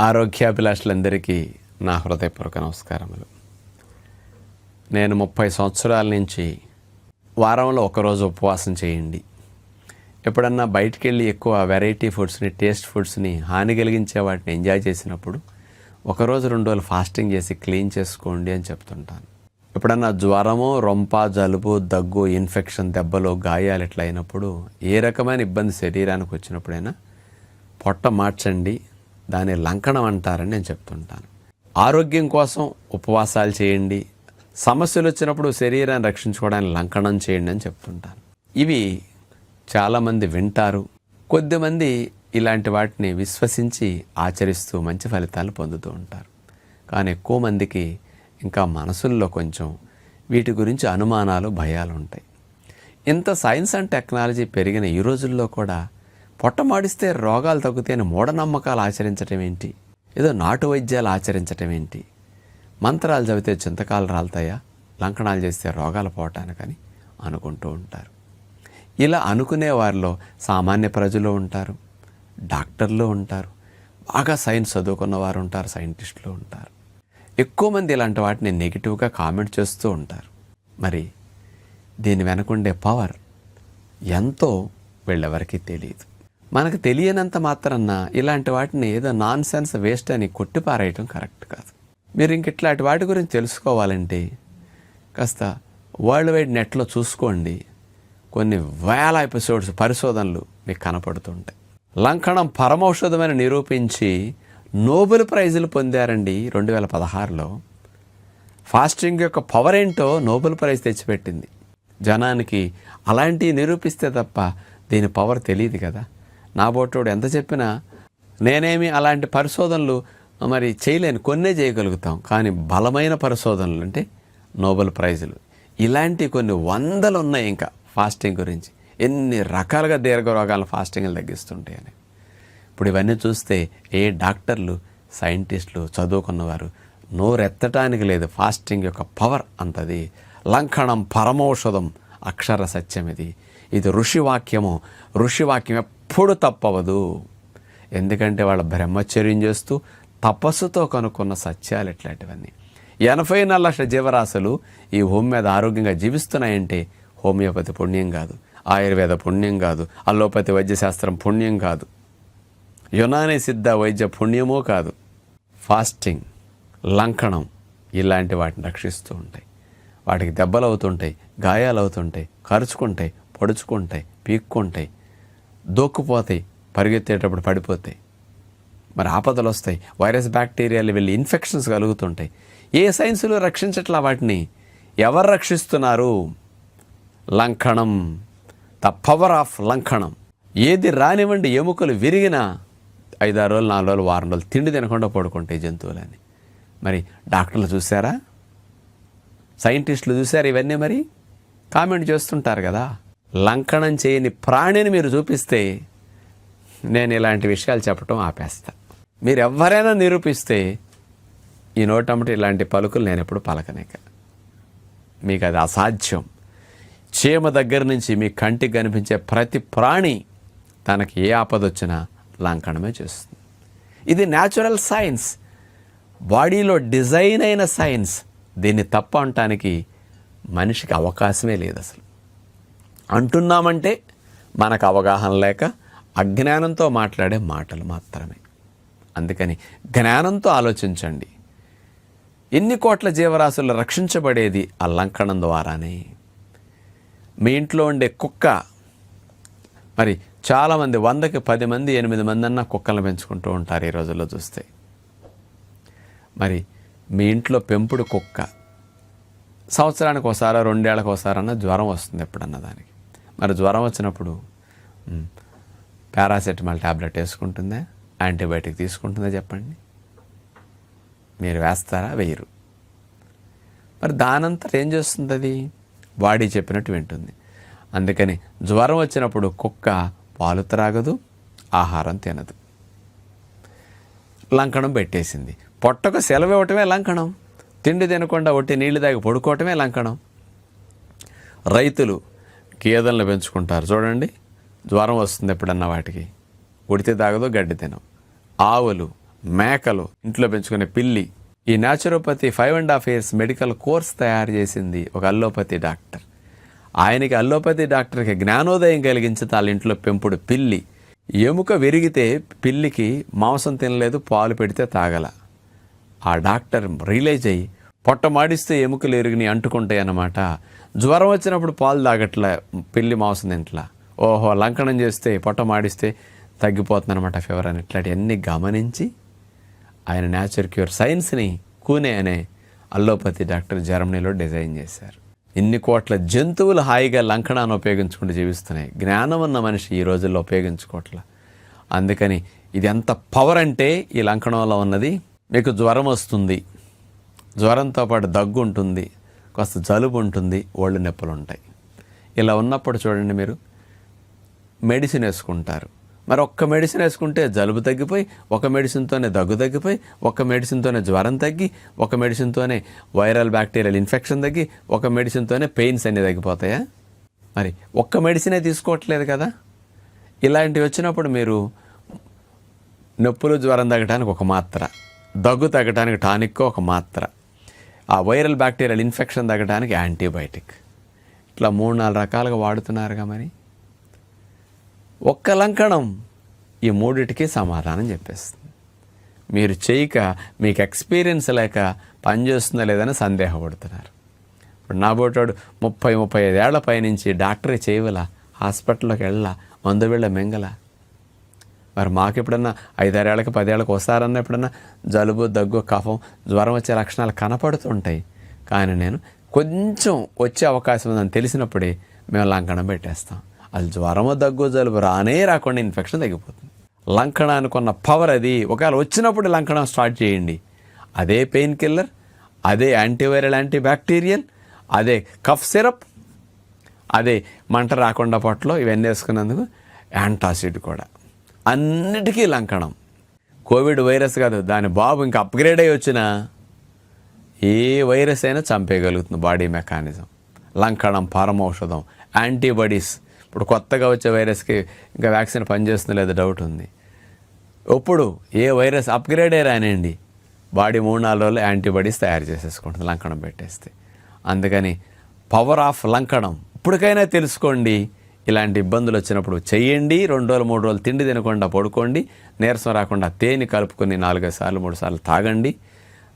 ఆరోగ్యాభిలాషులందరికీ నా హృదయపూర్వక నమస్కారములు. నేను ముప్పై సంవత్సరాల నుంచి వారంలో ఒకరోజు ఉపవాసం చేయండి. ఎప్పుడన్నా బయటికి వెళ్ళి ఎక్కువ వెరైటీ ఫుడ్స్ని టేస్ట్ ఫుడ్స్ని హాని కలిగించే వాటిని ఎంజాయ్ చేసినప్పుడు ఒకరోజు రెండు రోజులు ఫాస్టింగ్ చేసి క్లీన్ చేసుకోండి అని చెప్తుంటాను. ఎప్పుడన్నా జ్వరము రొంప జలుబు దగ్గు ఇన్ఫెక్షన్ దెబ్బలు గాయాలు ఇట్లా అయినప్పుడు ఏ రకమైన ఇబ్బంది శరీరానికి వచ్చినప్పుడైనా పొట్ట మార్చండి. దాన్ని లంకణం అంటారని నేను చెప్తుంటాను. ఆరోగ్యం కోసం ఉపవాసాలు చేయండి. సమస్యలు వచ్చినప్పుడు శరీరాన్ని రక్షించుకోవడానికి లంకణం చేయండి అని చెప్తుంటాను. ఇవి చాలామంది వింటారు. కొద్దిమంది ఇలాంటి వాటిని విశ్వసించి ఆచరిస్తూ మంచి ఫలితాలు పొందుతూ ఉంటారు. కానీ ఎక్కువ మందికి ఇంకా మనసుల్లో కొంచెం వీటి గురించి అనుమానాలు భయాలు ఉంటాయి. ఇంత సైన్స్ అండ్ టెక్నాలజీ పెరిగిన ఈ రోజుల్లో కూడా పొట్టమాడిస్తే రోగాలు తగ్గుతాయని మూఢనమ్మకాలు ఆచరించటం ఏంటి? ఏదో నాటు వైద్యాలు ఆచరించటం ఏంటి? మంత్రాలు చదివితే చింతకాలు రాలుతాయా? లంకణాలు చేస్తే రోగాలు పోవటానికని అనుకుంటూ ఉంటారు. ఇలా అనుకునే వారిలో సామాన్య ప్రజలు ఉంటారు. డాక్టర్లు ఉంటారు. బాగా సైన్స్ చదువుకున్న వారు ఉంటారు సైంటిస్టులు ఉంటారు. ఎక్కువ మంది ఇలాంటి వాటిని నెగిటివ్గా కామెంట్ చేస్తూ ఉంటారు. మరి దీని వెనకుండే పవర్ ఎంతో వీళ్ళెవరికీ తెలియదు మనకు తెలియనంత మాత్రాన ఇలాంటి వాటిని ఏదో నాన్ సెన్స్ వేస్ట్ అని కొట్టిపారేయటం కరెక్ట్ కాదు. మీరు ఇంక ఇట్లాంటి వాటి గురించి తెలుసుకోవాలంటే కాస్త వరల్డ్ వైడ్ నెట్లో చూసుకోండి. కొన్ని వేల ఎపిసోడ్స్ పరిశోధనలు మీకు కనపడుతుంటాయి. లంకణం పరమౌషధమని నిరూపించి నోబెల్ ప్రైజులు పొందారండి రెండు వేల పదహారులో. ఫాస్టింగ్ యొక్క పవర్ ఏంటో నోబెల్ ప్రైజ్ తెచ్చిపెట్టింది. జనానికి అలాంటివి నిరూపిస్తే తప్ప దీని పవర్ తెలియదు కదా. నా బోటోడు ఎంత చెప్పినా నేనేమి అలాంటి పరిశోధనలు మరి చేయలేను కొన్నే చేయగలుగుతాం. కానీ బలమైన పరిశోధనలు అంటే నోబెల్ ప్రైజులు. ఇలాంటి కొన్ని వందలు ఉన్నాయి ఇంకా ఫాస్టింగ్ గురించి. ఎన్ని రకాలుగా దీర్ఘ రోగాలను ఫాస్టింగ్లు తగ్గిస్తుంటాయని ఇప్పుడు ఇవన్నీ చూస్తే ఏ డాక్టర్లు సైంటిస్టులు చదువుకున్నవారు నోరెత్తటానికి లేదు. ఫాస్టింగ్ యొక్క పవర్ అంతది. లంకణం పరమౌషధం అక్షర సత్యం ఇది ఇది ఋషివాక్యము ఋషివాక్యం ఎప్పుడు తప్పవదు. ఎందుకంటే వాళ్ళ బ్రహ్మచర్యం చేస్తూ తపస్సుతో కనుక్కున్న సత్యాలు ఇట్లాంటివన్నీ ఎనభై నాలుగు లక్షల జీవరాశులు ఈ భూమి మీద ఆరోగ్యంగా జీవిస్తున్నాయంటే హోమియోపతి పుణ్యం కాదు ఆయుర్వేద పుణ్యం కాదు అల్లోపతి వైద్యశాస్త్రం పుణ్యం కాదు. యునాని సిద్ధ వైద్య పుణ్యమో కాదు. ఫాస్టింగ్ లంకణం ఇలాంటి వాటిని రక్షిస్తూ ఉంటాయి. వాటికి దెబ్బలు అవుతుంటాయి గాయాలు అవుతుంటాయి కరుచుకుంటాయి పొడుచుకుంటాయి పీక్కుంటాయి దోక్కుపోతాయి పరిగెత్తేటప్పుడు పడిపోతాయి. మరి ఆపదలు వస్తాయి. వైరస్ బ్యాక్టీరియాలు వెళ్ళి ఇన్ఫెక్షన్స్ కలుగుతుంటాయి. ఏ సైన్సులు రక్షించట్లా వాటిని? ఎవరు రక్షిస్తున్నారు? లంకణం. ద పవర్ ఆఫ్ లంకణం. ఏది రానివ్వండి ఎముకలు విరిగినా ఐదారు రోజులు నాలుగు రోజులు వారం రోజులు తిండి తినకుండా పడుకుంటాయి జంతువులని. మరి డాక్టర్లు చూసారా సైంటిస్టులు చూసారు ఇవన్నీ మరి? కామెంట్ చేస్తుంటారు కదా. లంకణం చేయని ప్రాణిని మీరు చూపిస్తే నేను ఇలాంటి విషయాలు చెప్పటం ఆపేస్తా. మీరు ఎవరైనా నిరూపిస్తే ఈ నోటమ్మటి ఇలాంటి పలుకులు నేను ఎప్పుడు పలకనేక. మీకు అది అసాధ్యం. చీమ దగ్గర నుంచి మీ కంటికి కనిపించే ప్రతి ప్రాణి తనకి ఏ ఆపద వచ్చినా లంకణమే చేస్తుంది. ఇది న్యాచురల్ సైన్స్ బాడీలో డిజైన్ అయిన సైన్స్ దీన్ని తప్ప అనటానికి మనిషికి అవకాశమే లేదు అసలు. అంటున్నామంటే మనకు అవగాహన లేక అజ్ఞానంతో మాట్లాడే మాటలు మాత్రమే. అందుకని జ్ఞానంతో ఆలోచించండి. ఎన్ని కోట్ల జీవరాశులు రక్షించబడేది ఆ లంకణం ద్వారానే. మీ ఇంట్లో ఉండే కుక్క మరి చాలామంది వందకి పది మంది ఎనిమిది మంది అన్న కుక్కలను పెంచుకుంటూ ఉంటారు ఈ రోజుల్లో చూస్తే. మరి మీ ఇంట్లో పెంపుడు కుక్క సంవత్సరానికి ఒకసారి రెండేళ్ళకి ఒకసారన్నా జ్వరం వస్తుంది ఎప్పుడన్నా దానికి. మరి జ్వరం వచ్చినప్పుడు పారాసెటమాల్ ట్యాబ్లెట్ వేసుకుంటుందా? యాంటీబయాటిక్ తీసుకుంటుందా చెప్పండి. మీరు వేస్తారా? వేయరు. మరి దానంతా ఏం చేస్తుంది అది? బాడీ చెప్పినట్టు వింటుంది. అందుకని జ్వరం వచ్చినప్పుడు కుక్క పాలు త్రాగదు ఆహారం తినదు. లంకణం పెట్టేసింది. పొట్టకు సెలవు ఇవ్వటమే లంకణం. తిండి తినకుండా ఒట్టి నీళ్ళు తాగి పడుకోవటమే లంకణం. రైతులు గేదెలను పెంచుకుంటారు. చూడండి. జ్వరం వస్తుంది ఎప్పుడన్నా వాటికి. ఉడితే తాగదు గడ్డి తినం ఆవులు మేకలు ఇంట్లో పెంచుకునే పిల్లి. ఈ naturopathy five and half years medical course తయారు చేసింది ఒక అల్లోపతి డాక్టర్ ఆయనకి అల్లోపతి డాక్టర్కి జ్ఞానోదయం కలిగించి వాళ్ళ ఇంట్లో పెంపుడు పిల్లి. ఎముక విరిగితే పిల్లికి మాంసం తినలేదు పాలు పెడితే తాగల. ఆ డాక్టర్ రియలైజ్ అయ్యి పొట్ట మాడిస్తే ఎముకలు ఎరిగిని అంటుకుంటాయి అన్నమాట. జ్వరం వచ్చినప్పుడు పాలు తాగట్లే పెళ్ళి మాంసం తింట్లా. ఓహో లంకనం చేస్తే పొట్ట మాడిస్తే తగ్గిపోతుంది అనమాట ఫీవర్ అని. ఇట్లాంటివన్నీ గమనించి ఆయన న్యాచురల్ క్యూర్ సైన్స్ని కూనే అనే అల్లోపతి డాక్టర్ జర్మనీలో డిజైన్ చేశారు. ఇన్ని కోట్ల జంతువులు హాయిగా లంకణాన్ని ఉపయోగించుకుంటూ జీవిస్తున్నాయి. జ్ఞానం ఉన్న మనిషి ఈ రోజుల్లో ఉపయోగించుకోవట్ల. అందుకని ఇది ఎంత పవర్ అంటే ఈ లంకణంలో ఉన్నది మీకు జ్వరం వస్తుంది జ్వరంతో పాటు దగ్గు ఉంటుంది కాస్త జలుబు ఉంటుంది ఒళ్ళు నొప్పులు ఉంటాయి. ఇలా ఉన్నప్పుడు చూడండి మీరు మెడిసిన్ వేసుకుంటారు. మరి ఒక్క మెడిసిన్ వేసుకుంటే జలుబు తగ్గిపోయి ఒక మెడిసిన్తోనే దగ్గు తగ్గిపోయి ఒక మెడిసిన్తోనే జ్వరం తగ్గి ఒక మెడిసిన్తోనే వైరల్ బ్యాక్టీరియల్ ఇన్ఫెక్షన్ తగ్గి ఒక మెడిసిన్తోనే పెయిన్స్ అన్నీ తగ్గిపోతాయా? మరి ఒక్క మెడిసినే తీసుకోవట్లేదు కదా? ఇలాంటివి వచ్చినప్పుడు మీరు నొప్పులు జ్వరం తగ్గడానికి ఒక మాత్ర దగ్గు తగ్గడానికి టానిక్ ఒక మాత్ర. ఆ వైరల్ బ్యాక్టీరియల్ ఇన్ఫెక్షన్ తగ్గడానికి యాంటీబయాటిక్. ఇట్లా మూడు నాలుగు రకాలుగా వాడుతున్నారుగా మరి. ఒక్క లంకణం ఈ మూడిటికి సమాధానం చెప్పేస్తుంది. మీరు చేయక మీకు ఎక్స్పీరియన్స్ లేక పనిచేస్తుందా లేదని సందేహపడుతున్నారు. ఇప్పుడు నా బోటోడు ముప్పై ముప్పై ఐదేళ్ళ పైనుంచి డాక్టర్ చేయవల హాస్పిటల్లోకి వెళ్ళా మందు వెళ్ళ మెంగల. మరి మాకు ఎప్పుడన్నా ఐదారేళ్ళకి పదేళ్ళకి వస్తారన్న ఎప్పుడన్నా జలుబు దగ్గు కఫం జ్వరం వచ్చే లక్షణాలు కనపడుతుంటాయి. కానీ నేను కొంచెం వచ్చే అవకాశం ఉందని తెలిసినప్పుడే మేము లంకణం పెట్టేస్తాం. అది జ్వరము దగ్గు జలుబు రానే రాకుండా ఇన్ఫెక్షన్ తగ్గిపోతుంది. లంకణానికి ఉన్న పవర్ అది. ఒకవేళ వచ్చినప్పుడు లంకణం స్టార్ట్ చేయండి. అదే పెయిన్ కిల్లర్ అదే యాంటీవైరల్ యాంటీ బ్యాక్టీరియల్ అదే కఫ్ సిరప్ అదే మంట రాకుండా పొట్టలో ఇవన్నీ వేసుకున్నందుకు యాంటాసిడ్ కూడా. అన్నిటికీ లంకణం. కోవిడ్ వైరస్ కాదు దాని బాబు ఇంకా అప్గ్రేడ్ అయ్యి వచ్చిన ఏ వైరస్ అయినా చంపేయగలుగుతుంది బాడీ మెకానిజం. లంకణం పరమౌషధం యాంటీబాడీస్. ఇప్పుడు కొత్తగా వచ్చే వైరస్కి ఇంకా వ్యాక్సిన్ పనిచేస్తుంది లేదా డౌట్ ఉంది. ఇప్పుడు ఏ వైరస్ అప్గ్రేడ్ అయ్యి బాడీ మూడు నాలుగు రోజులు యాంటీబాడీస్ తయారు చేసేసుకుంటుంది లంకణం పెట్టేస్తే. అందుకని పవర్ ఆఫ్ లంకణం. ఇప్పటికైనా తెలుసుకోండి. ఇలాంటి ఇబ్బందులు వచ్చినప్పుడు చేయండి రెండు రోజులు మూడు రోజులు తిండి తినకుండా పడుకోండి నీరసం రాకుండా తేనె కలుపుకొని నాలుగైదు సార్లు మూడు సార్లు తాగండి.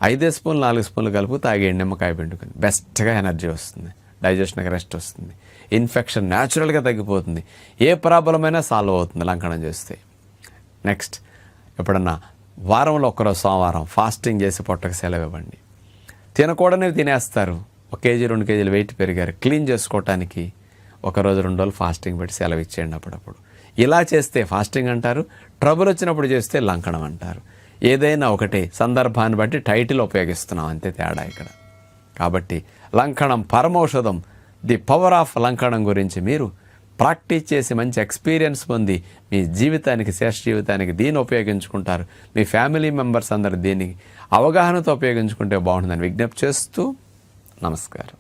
ఐదే స్పూన్లు నాలుగు స్పూన్లు కలుపు తాగేయండి నిమ్మకాయ పిండుకొని. బెస్ట్గా ఎనర్జీ వస్తుంది డైజెషన్కి రెస్ట్ వస్తుంది. ఇన్ఫెక్షన్ న్యాచురల్గా తగ్గిపోతుంది. ఏ ప్రాబ్లం అయినా సాల్వ్ అవుతుంది లంకనం చేస్తే. నెక్స్ట్ ఎప్పుడన్నా వారంలో ఒకరోజు సోమవారం ఫాస్టింగ్ చేసి పొట్టకు సెలవు ఇవ్వండి. తినకూడనే తినేస్తారు. ఒక కేజీ రెండు కేజీలు వెయిట్ పెరిగారు. క్లీన్ చేసుకోవటానికి ఒకరోజు రెండు రోజులు ఫాస్టింగ్ పెట్టి సెలవు ఇచ్చేయండి అప్పుడప్పుడు. ఇలా చేస్తే ఫాస్టింగ్ అంటారు ట్రబుల్ వచ్చినప్పుడు చేస్తే లంకణం అంటారు. ఏదైనా ఒకటే సందర్భాన్ని బట్టి టైటిల్ ఉపయోగిస్తున్నాం అంతే తేడా ఇక్కడ. కాబట్టి లంకణం పరమౌషధం ది పవర్ ఆఫ్ లంకణం గురించి మీరు ప్రాక్టీస్ చేసి మంచి ఎక్స్పీరియన్స్ పొంది మీ జీవితానికి శేష జీవితానికి దీన్ని ఉపయోగించుకుంటారు. మీ ఫ్యామిలీ మెంబర్స్ అందరు దీన్ని అవగాహనతో ఉపయోగించుకుంటే బాగుంటుందని విజ్ఞప్తి చేస్తూ నమస్కారం.